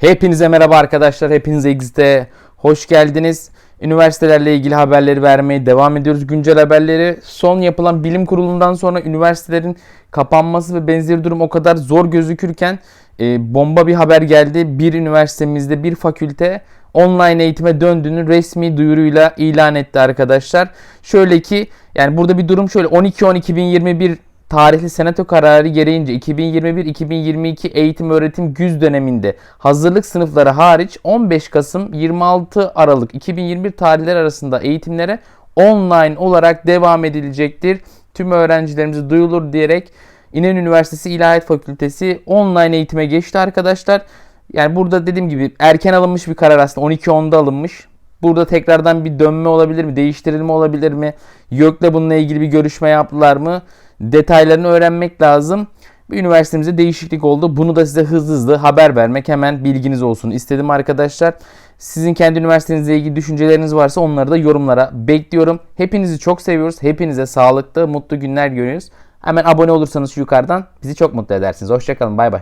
Hepinize merhaba arkadaşlar. Hepiniz Exit'e hoş geldiniz. Üniversitelerle ilgili haberleri vermeye devam ediyoruz. Güncel haberleri son yapılan bilim kurulundan sonra üniversitelerin kapanması ve benzeri durum o kadar zor gözükürken e, bomba bir haber geldi. Bir üniversitemizde bir fakülte online eğitime döndüğünü resmi duyuruyla ilan etti arkadaşlar. Şöyle ki yani burada bir durum şöyle 12-10-2021 tarihli senato kararı gereğince 2021-2022 eğitim öğretim güz döneminde hazırlık sınıfları hariç 15 Kasım 26 Aralık 2021 tarihleri arasında eğitimlere online olarak devam edilecektir. Tüm öğrencilerimize duyulur diyerek İnönü Üniversitesi İlahiyat Fakültesi online eğitime geçti arkadaşlar. Yani burada dediğim gibi erken alınmış bir karar aslında 12.10'da alınmış. Burada tekrardan bir dönme olabilir mi? Değiştirilme olabilir mi? YÖK'le bununla ilgili bir görüşme yaptılar mı? Detaylarını öğrenmek lazım. Bir üniversitemizde değişiklik oldu. Bunu da size hızlı hızlı haber vermek hemen bilginiz olsun istedim arkadaşlar. Sizin kendi üniversitenizle ilgili düşünceleriniz varsa onları da yorumlara bekliyorum. Hepinizi çok seviyoruz. Hepinize sağlıklı, mutlu günler görüyoruz. Hemen abone olursanız yukarıdan bizi çok mutlu edersiniz. Hoşçakalın. Bay bay.